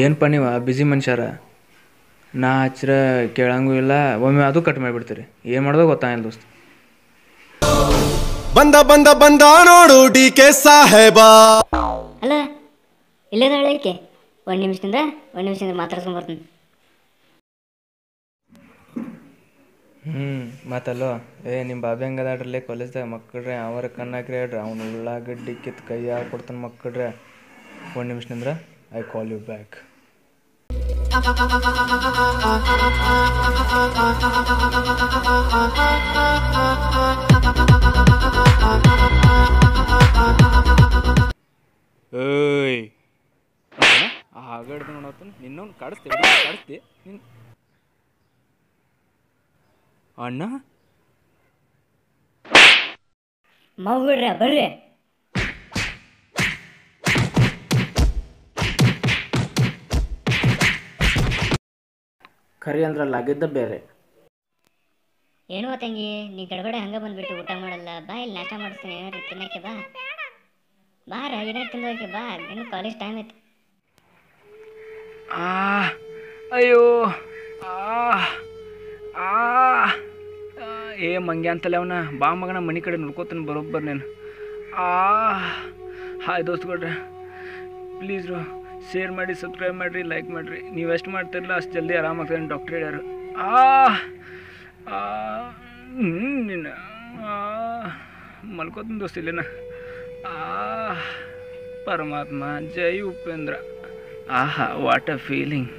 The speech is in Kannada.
ಏನಪ್ಪ ನೀವು ಬಿಸಿ ಮನುಷ್ಯರ? ನಾ ಹಚ್ಚಿರ ಕೇಳಂಗೂ ಇಲ್ಲ ಒಮ್ಮೆ ಅದು ಕಟ್ ಮಾಡಿಬಿಡ್ತೀರಿ. ಏನು ಮಾಡೋದು ಗೊತ್ತಾಗಿಲ್ಲ ದೋಸ್ತ. ಬಂದ ಬಂದ ಬಂದ ನೋಡು ಡಿ ಕೆ ಸಾಹೇಬ. ಅಲ್ಲ ಇಲ್ಲೇದಾಳೆ ಈಕೆ? ಒಂದು ನಿಮಿಷದಿಂದ ಒಂದು ನಿಮಿಷದಿಂದ ಮಾತಾಡ್ಸ್ಕೊಂಡು ಬರ್ತೀನಿ. ಹ್ಞೂ ಮತ್ತಲ್ಲೋ ಏ ನಿಮ್ಮ ಬಾಬಿ ಹಂಗದಾಡ್ರಲ್ಲೇ ಕಾಲೇಜ್ದಾಗ ಮಕ್ಕಳ್ರೆ ಅವರ ಕಣ್ಣಾಕ್ರಿ ಹೇಳ್ರಿ ಅವ್ನು ಉಳ್ಳಾಗಡ್ಡಿ ಕಿತ್ತು ಕೈ ಕೊಡ್ತಾನೆ ಮಕ್ಕಳ್ರೆ. ಒಂದು ನಿಮಿಷ ನಿಂದ್ರ ಐ call you back. ಏಯ್. ಹಾಗಾಡ್ದು ನೋಡತ್ತ ನಿನ್ನೊಂದು ಕಾಡಿಸ್ತಿ ಕಾಡಿಸ್ತಿ ನಿನ್ ಅಣ್ಣ? ಮಗುಡ್ರ ಬರ್ರಿ. ಖರಿ ಅಂದ್ರಲ್ಲಾಗಿದ್ದ ಬೇರೆ. ಏನೋ ತಂಗಿ? ನೀ ಗಡಗಡೆ ಹಂಗೆ ಬಂದ್ಬಿಟ್ಟು ಊಟ ಮಾಡಲ್ಲ. ಬಾ ಇಲ್ಲಿ ನಾಷ್ಟ ಮಾಡಿಸ್ತೀನಿ. ಏನಾರು ತಿನ್ನಕ್ಕೆ ಬಾ. ಬಾರ ಏನಾರು ತಿನ್ನೋಕೆ ಬಾ. ಇನ್ನು ಕಾಲೇಜ್ ಟೈಮ್ ಐತೆ. ಆ ಅಯ್ಯೋ ಆ ಆ ಆ, ಏ ಮಂಗೆ ಅಂತಲ್ಲ ಅವನ ಬಾ ಮಗನ ಮನೆ ಕಡೆ ನೋಡ್ಕೋತೀನಿ ಬರೋಬ್ಬರ್ ನೀನು. ಆ ಹಾಯ್ ದೋಸ್ತ್ಗಳ್ರೆ ಪ್ಲೀಸ್ ರು. ಶೇರ್ ಮಾಡಿ ಸಬ್ಸ್ಕ್ರೈಬ್ ಮಾಡಿರಿ ಲೈಕ್ ಮಾಡಿರಿ. ನೀವು ಎಷ್ಟು ಮಾಡ್ತಿರಲ್ಲ ಅಷ್ಟು ಜಲ್ದಿ ಆರಾಮಾಗ್ತದೆ ಡಾಕ್ಟ್ರ್ ಹೇಳ್ಯಾರು. ಆ ನಿನ್ನ ದೋಸ್ತ ಇಲ್ಲೇನ. ಆ, ಪರಮಾತ್ಮ, ಜೈ ಉಪೇಂದ್ರ. ಆಹಾ ವಾಟ್ ಅ ಫೀಲಿಂಗ್